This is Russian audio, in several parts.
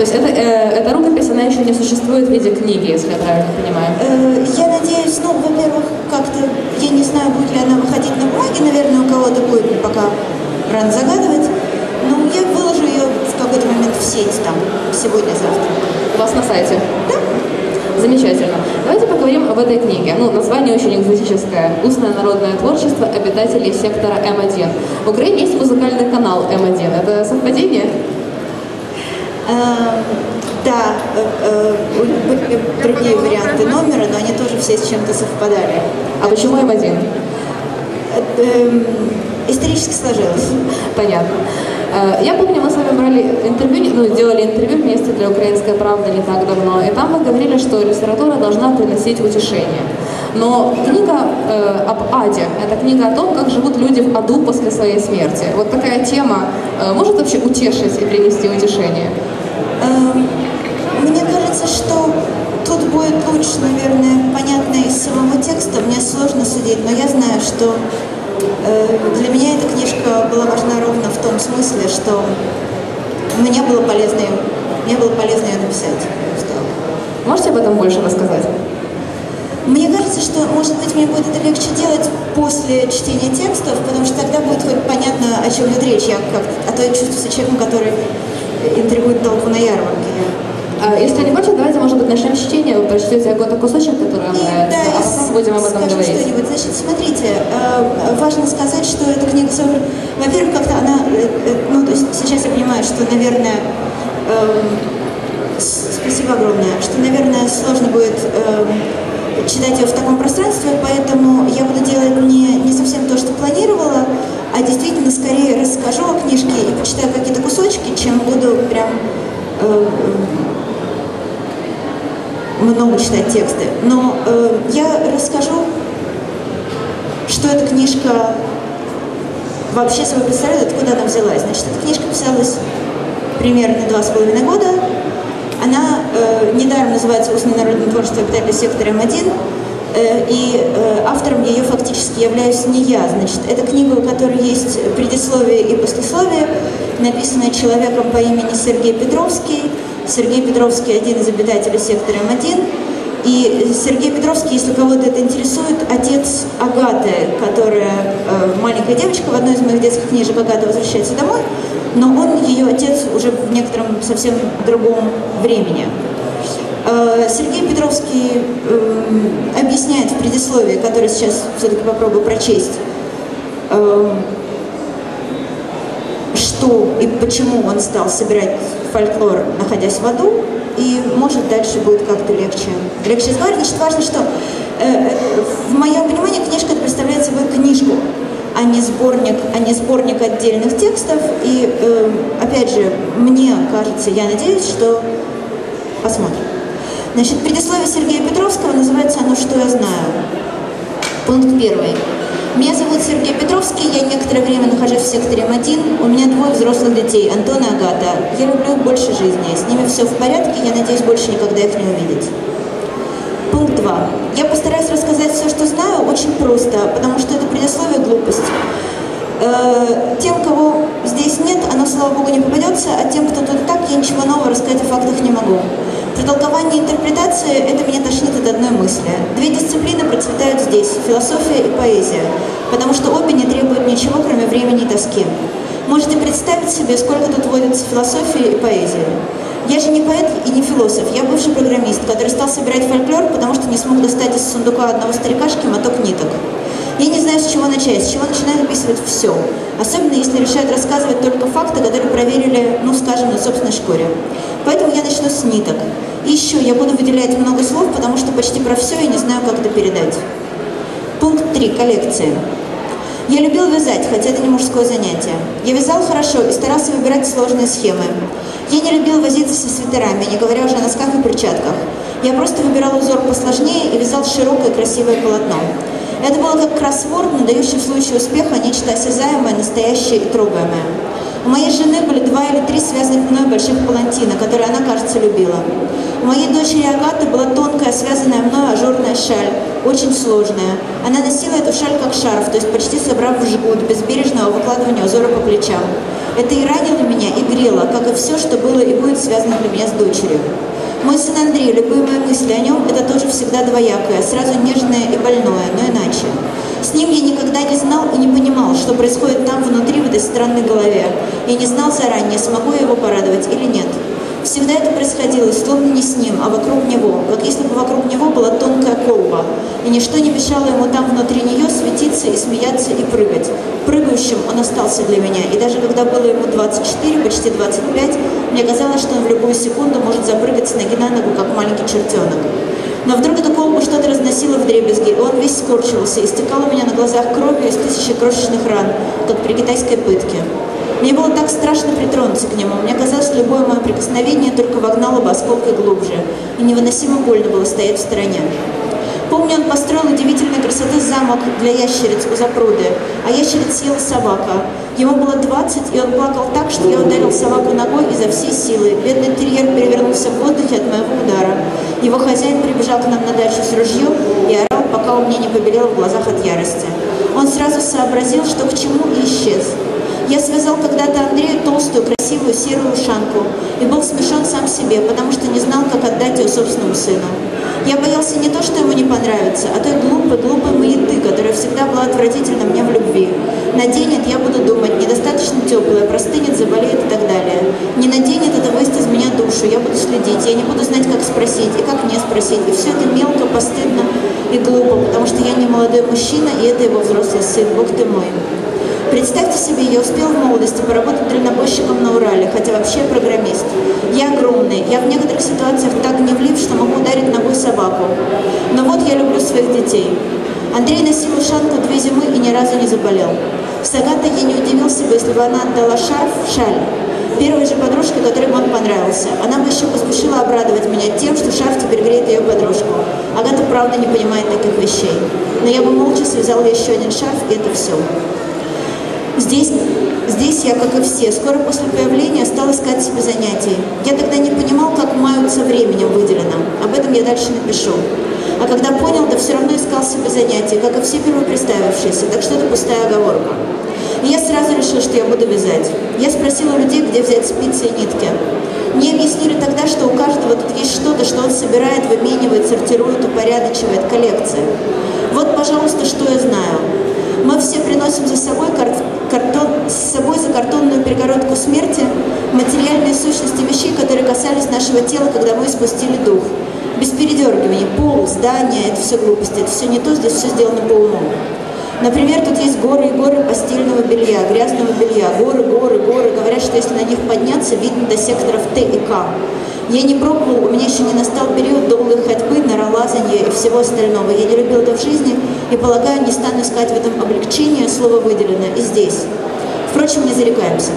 То есть это, э, эта рукопись, она еще не существует в виде книги, если я правильно понимаю? Э, я надеюсь, ну, во-первых, как-то, я не знаю, будет ли она выходить на бумаге, наверное, у кого-то будет, пока рано загадывать. Но я выложу ее в какой-то момент в сеть там, сегодня-завтра. У вас на сайте? Да. Замечательно. Давайте поговорим об этой книге. Ну, название очень экзотическое. «Устное народное творчество обитателей сектора М1». В Украине есть музыкальный канал М1. Это совпадение? Эм, да, э, э, были другие варианты номера, но они тоже все с чем-то совпадали. А почему М1? Э, эм, исторически сложилось. Понятно. Я помню, мы с вами брали интервью, ну, делали интервью вместе для «Украинской правды» не так давно, и там мы говорили, что литература должна приносить утешение. Но книга э, об аде – это книга о том, как живут люди в аду после своей смерти. Вот такая тема э, может вообще утешить и принести утешение? Эм, мне кажется, что тут будет лучше, наверное, понятно из самого текста. Мне сложно судить, но я знаю, что э, для меня эта книжка была важна ровно в том смысле, что мне было полезно, мне было полезно ее написать. Можете об этом больше рассказать? Мне кажется, что, может быть, мне будет это легче делать после чтения текстов, потому что тогда будет хоть понятно, о чем идет речь. Я как, а то я чувствую себя человеком, который интригует толпу на ярмарке. А, если не против, давайте, может быть, начнем чтение. Вы прочтете какой-то кусочек, который вам нравится, да, а потом будем об этом говорить. что-нибудь. Значит, смотрите, э, важно сказать, что эта книга. Во-первых, как-то она... Э, э, ну, то есть сейчас я понимаю, что, наверное... Эм, спасибо огромное. Что, наверное, сложно будет эм, читать ее в таком пространстве, поэтому я буду делать не, не совсем то, что планировала, а действительно скорее расскажу о книжке и почитаю какие-то кусочки, чем буду прям э, много читать тексты. Но э, я расскажу, что эта книжка вообще собой представляет, откуда она взялась. Значит, эта книжка писалась примерно два с половиной года. Она э, недаром называется «Устное народное творчество обитателя сектора М1», Э, и э, автором ее фактически являюсь не я. Значит, это книга, у которой есть предисловие и послесловие, написанное человеком по имени Сергей Петровский. Сергей Петровский – один из обитателей сектора М1. И Сергей Петровский, если кого-то это интересует, отец Агаты, которая э, маленькая девочка, в одной из моих детских книжек Агата возвращается домой, но он ее отец уже в некотором совсем другом времени. Э, Сергей Петровский эм, объясняет в предисловии, которое сейчас все-таки попробую прочесть, эм, что и почему он стал собирать фольклор, находясь в аду, и может дальше будет как-то легче, легче говорить. Значит, важно, что э, в моем понимании книжка представляет собой книжку, а не сборник, а не сборник отдельных текстов. И эм, опять же, мне кажется, я надеюсь, что посмотрим. Значит, предисловие Сергея Петровского называется оно «Что я знаю». Пункт первый. Меня зовут Сергей Петровский, я некоторое время нахожусь в секторе М1. У меня двое взрослых детей, Антон и Агата. Я люблю их больше жизни. С ними все в порядке, я надеюсь больше никогда их не увидеть. Пункт 2. Я постараюсь рассказать все, что знаю, очень просто, потому что это предисловие глупость. Э, тем, кого здесь нет, оно, слава богу, не попадется, а тем, кто тут так, я ничего нового рассказать о фактах не могу. При толковании интерпретации это меня тошнит от одной мысли. Две дисциплины процветают здесь – философия и поэзия, потому что обе не требуют ничего, кроме времени и тоски. Можете представить себе, сколько тут водится философии и поэзии. Я же не поэт и не философ, я бывший программист, который стал собирать фольклор, потому что не смог достать из сундука одного старикашки моток ниток. Я не знаю, с чего начать, с чего начинаю описывать все. Особенно, если решают рассказывать только факты, которые проверили, ну, скажем, на собственной шкуре. Поэтому я начну с ниток. И еще я буду выделять много слов, потому что почти про все я не знаю, как это передать. Пункт 3. Коллекция. Я любил вязать, хотя это не мужское занятие. Я вязал хорошо и старался выбирать сложные схемы. Я не любил возиться со свитерами, не говоря уже о носках и перчатках. Я просто выбирал узор посложнее и вязал широкое красивое полотно. Это было как кроссворд, но дающий в случае успеха нечто осязаемое, настоящее и трогаемое. У моей жены были два или три связанных мной больших палантина, которые она, кажется, любила. У моей дочери Агаты была тонкая, связанная мной ажурная шаль, очень сложная. Она носила эту шаль как шарф, то есть почти собрав в жгут, без бережного выкладывания узора по плечам. Это и ранило меня, и грело, как и все, что было и будет связано для меня с дочерью. Мой сын Андрей, любые мои мысли о нем, это тоже всегда двоякое, сразу нежное и больное, но иначе. С ним я никогда не знал и не понимал, что происходит там внутри, в этой странной голове. Я не знал заранее, смогу я его порадовать или нет. Всегда это происходило, словно не с ним, а вокруг него, как если бы вокруг него была тонкая колба, и ничто не мешало ему там внутри нее светиться и смеяться и прыгать. Прыгающим он остался для меня, и даже когда было ему 24, почти 25, мне казалось, что он в любую секунду может запрыгать с ноги на ногу, как маленький чертенок. Но вдруг эту колбу что-то разносило в дребезги, и он весь скорчивался, и стекал у меня на глазах кровью из тысячи крошечных ран, как при китайской пытке. Мне было так страшно притронуться к нему. Мне казалось, что любое мое прикосновение только вогнало бы осколкой глубже, и невыносимо больно было стоять в стороне. Помню, он построил удивительной красоты замок для ящериц у запруды, а ящериц съела собака. Ему было 20, и он плакал так, что я ударил собаку ногой изо всей силы. Бедный терьер перевернулся в воздухе от моего удара. Его хозяин прибежал к нам на дачу с ружьем и орал, пока у меня не побелело в глазах от ярости. Он сразу сообразил, что к чему, и исчез. Я связал когда-то Андрею толстую, красивую серую ушанку и был смешон сам себе, потому что не знал, как отдать ее собственному сыну. Я боялся не то, что ему не понравится, а той глупой, глупой маяты, которая всегда была отвратительна мне в любви. Наденет, я буду думать, недостаточно теплая, простынет, заболеет и так далее. Не наденет, это выйдет из меня душу, я буду следить, я не буду знать, как спросить и как не спросить. И все это мелко, постыдно и глупо, потому что я не молодой мужчина, и это его взрослый сын, Бог ты мой. Представьте себе, я успел в молодости поработать дальнобойщиком на Урале, хотя вообще программист. Я огромный, я в некоторых ситуациях так гневлив, что могу ударить ногой собаку. Но вот я люблю своих детей. Андрей носил ушанку две зимы и ни разу не заболел. С Агатой я не удивился бы, если бы она отдала шарф, шаль, первой же подружке, которой он понравился. Она бы еще поспешила обрадовать меня тем, что шарф теперь греет ее подружку. Агата правда не понимает таких вещей. Но я бы молча связала еще один шарф, и это все. Здесь, здесь я, как и все, скоро после появления стал искать себе занятий. Я тогда не понимал, как маются временем выделено. Об этом я дальше напишу. А когда понял, да все равно искал себе занятия, как и все первопредставившиеся, так что это пустая оговорка. И я сразу решил, что я буду вязать. Я спросила людей, где взять спицы и нитки. Мне объяснили тогда, что у каждого тут есть что-то, что он собирает, выменивает, сортирует, упорядочивает, коллекция. Вот, пожалуйста, что я знаю. Мы все приносим за собой картон, с собой за картонную перегородку смерти материальные сущности вещей, которые касались нашего тела, когда мы спустили дух. Без передергивания, пол, здание, это все глупости, это все не то, здесь все сделано по уму. Например, тут есть горы и горы постельного белья, грязного белья, горы, горы, горы. Говорят, что если на них подняться, видно до секторов Т и К. Я не пробовал, у меня еще не настал период долгой ходьбы, норолазания и всего остального. Я не любил это в жизни и, полагаю, не стану искать в этом облегчение, слово выделено и здесь. Впрочем, не зарекаемся.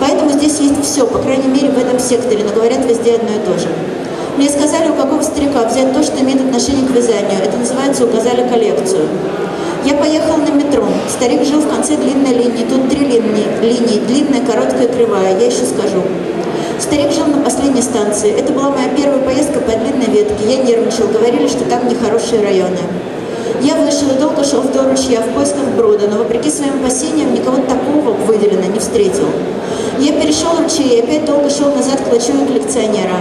Поэтому здесь есть все, по крайней мере, в этом секторе, но говорят везде одно и то же. Мне сказали, у какого старика взять то, что имеет отношение к вязанию. Это называется «указали коллекцию». Я поехал на метро. Старик жил в конце длинной линии. Тут три линии. линии длинная, короткая, кривая. Я еще скажу. Старик жил на последней станции. Это была моя первая поездка по длинной ветке. Я нервничал. Говорили, что там нехорошие районы. Я вышел и долго шел вдоль ручья в поисках брода, но вопреки своим опасениям никого такого выделенно не встретил. Я перешел ручей и опять долго шел назад к лачуге коллекционера.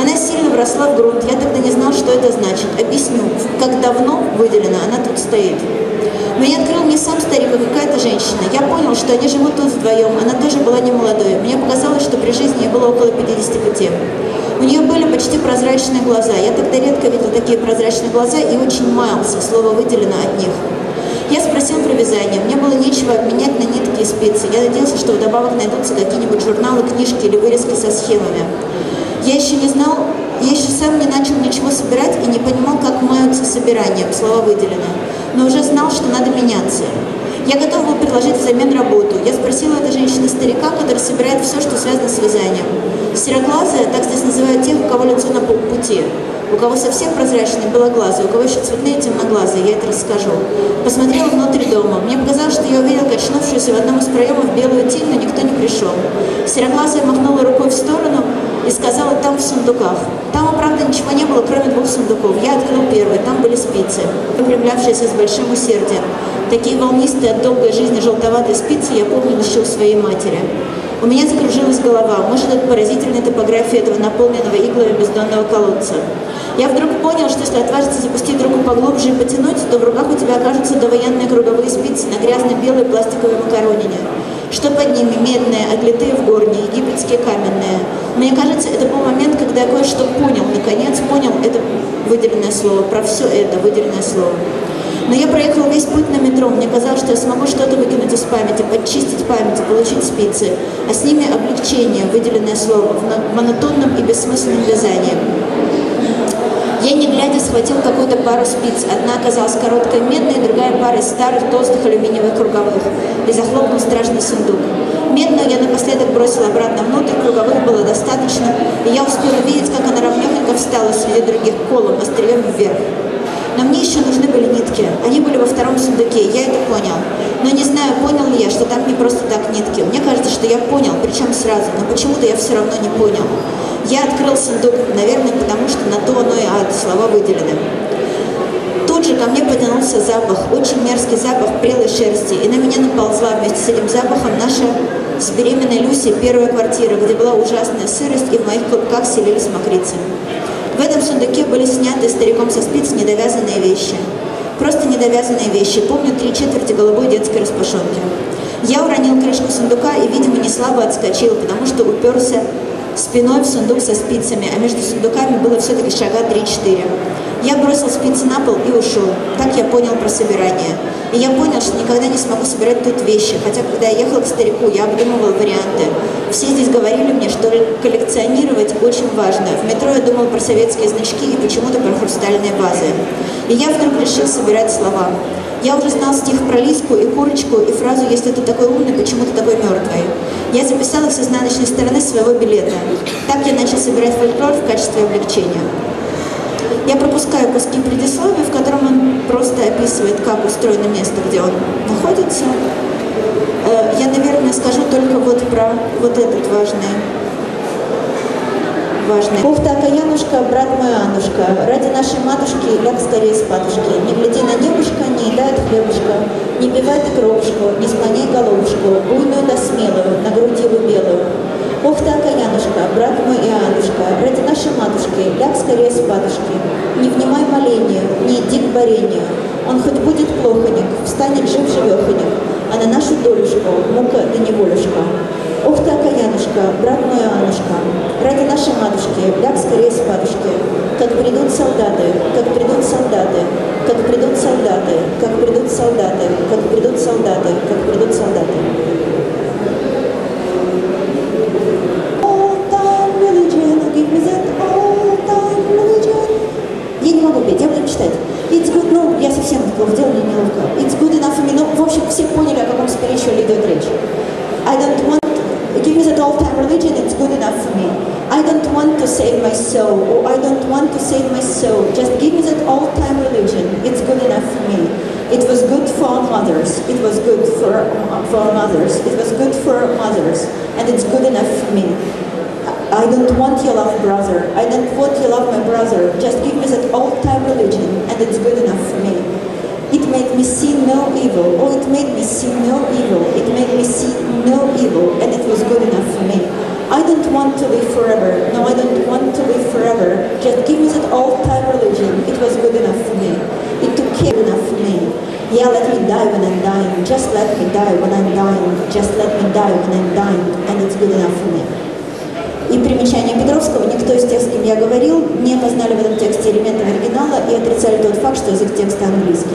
Она сильно вросла в грунт, я тогда не знал, что это значит. Объясню, как давно выделена она тут стоит. Меня открыл не сам старик, а какая-то женщина. Я понял, что они живут тут вдвоем. Она тоже была не молодой. Мне показалось, что при жизни ей было около 55. У нее были почти прозрачные глаза. Я тогда редко видел такие прозрачные глаза и очень маялся, слово выделено от них. Я спросил про вязание. Мне было нечего обменять на нитки и спицы. Я надеялся, что вдобавок найдутся какие-нибудь журналы, книжки или вырезки со схемами. Я еще не знал, я еще сам не начал ничего собирать и не понимал, как маются собиранием, слова выделены но уже знал, что надо меняться. Я готов был предложить взамен работу. Я спросила этой женщины старика, который собирает все, что связано с вязанием. Сероглазые, так здесь называют тех, у кого лицо на полпути. У кого совсем прозрачные белоглазые, у кого еще цветные темноглазые, я это расскажу. Посмотрела внутрь дома. Мне показалось, что я увидела качнувшуюся в одном из проемов белую тень, но никто не пришел. Сероглазая махнула рукой в сторону и сказала, там в сундуках. Там, правда, ничего не было, кроме двух сундуков. Я открыл первый, там были спицы, выпрямлявшиеся с большим усердием. Такие волнистые от долгой жизни желтоватые спицы я помню еще у своей матери. У меня закружилась голова. Может, это поразительная топография этого наполненного иглами бездонного колодца. Я вдруг понял, что если отважиться запустить руку поглубже и потянуть, то в руках у тебя окажутся довоенные круговые спицы на грязно-белой пластиковой макаронине. Что под ними медные, отлитые в горне, египетские каменные. Мне кажется, это был момент, когда я кое-что понял, наконец понял это выделенное слово, про все это выделенное слово. Но я проехал весь путь на метро, мне казалось, что я смогу что-то выкинуть из памяти, подчистить память, получить спицы, а с ними облегчение, выделенное слово, в монотонном и бессмысленном вязании. Я, не глядя, схватил какую-то пару спиц. Одна оказалась короткой медной, другая пара из старых толстых алюминиевых круговых. И захлопнул страшный сундук. Медную я напоследок бросил обратно внутрь, круговых было достаточно, и я успел увидеть, как она ровнёхонько встала среди других колом, острием вверх. Но мне еще нужны были нитки. Они были во втором сундуке, я это понял. Но не знаю, понял ли я, что там не просто так нитки. Мне кажется, что я понял, причем сразу, но почему-то я все равно не понял. Я открыл сундук, наверное, потому что на то оно и ад, слова выделены. Тут же ко мне потянулся запах, очень мерзкий запах прелой шерсти, и на меня наползла вместе с этим запахом наша с беременной Люси первая квартира, где была ужасная сырость, и в моих клубках селились мокрицы. В этом сундуке были сняты стариком со спиц недовязанные вещи. Просто недовязанные вещи. Помню три четверти голубой детской распашонки. Я уронил крышку сундука и, видимо, не слабо отскочил, потому что уперся спиной в сундук со спицами, а между сундуками было все-таки шага 3-4. Я бросил спицы на пол и ушел. Так я понял про собирание. И я понял, что никогда не смогу собирать тут вещи, хотя когда я ехал к старику, я обдумывал варианты. Все здесь говорили мне, что коллекционировать очень важно. В метро я думал про советские значки и почему-то про хрустальные вазы. И я вдруг решил собирать слова. Я уже знал стих про лиску и курочку и фразу «Если ты такой умный, почему ты такой мертвый?». Я записал их с изнаночной стороны своего билета. Так я начал собирать фольклор в качестве облегчения. Я пропускаю куски предисловия, в котором он просто описывает, как устроено место, где он находится. Э, я, наверное, скажу только вот про вот этот важный важный. Ух ты, окаянушка, брат мой Анушка, ради нашей матушки ляг скорее спадушки. Не гляди на небушка, не едает хлебушка, не бивай ты кровушку, не склоняй головушку, буйную да смелую, на грудь его белую. Ух ты, окаянушка, брат мой Иоаннушка, ради нашей матушки, ляг скорее спадушки. Не внимай молению, не иди к борению. Он хоть будет плохоник, встанет жив-живеханик, а на нашу долюшку мука да неволюшка. Ух ты, окаянушка, брат мой Анушка, ради нашей матушки, ляг скорее с падушки. Как придут солдаты, как придут солдаты, как придут солдаты, как придут солдаты, как придут солдаты, как придут солдаты. Я не могу петь, я буду читать. It's good, ну, я совсем плохо делаю, мне неловко. It's good enough for me. Ну, в общем, все поняли, о каком spiritual идет речь. I don't want give me that all-time religion, it's good enough for me. I don't want to save my soul, or I don't want to save my soul. Just give me that all-time religion. It's good enough me. It was good for mothers. It was good for, for mothers. It was good for mothers. And it's good enough for me. I don't want your love, brother. I don't want your love, my brother. Just give me that old-time religion, and it's good enough for me. It made me see no evil. Oh, it made me see no evil. It made me see no evil, and it was good enough for me. I don't want to live I'm dying. Just let me die when I'm dying. Just let me die when I'm dying, and it's good enough for me. И примечание Петровского, никто из тех, с кем я говорил, не познали в этом тексте элементов оригинала и отрицали тот факт, что язык текста английский.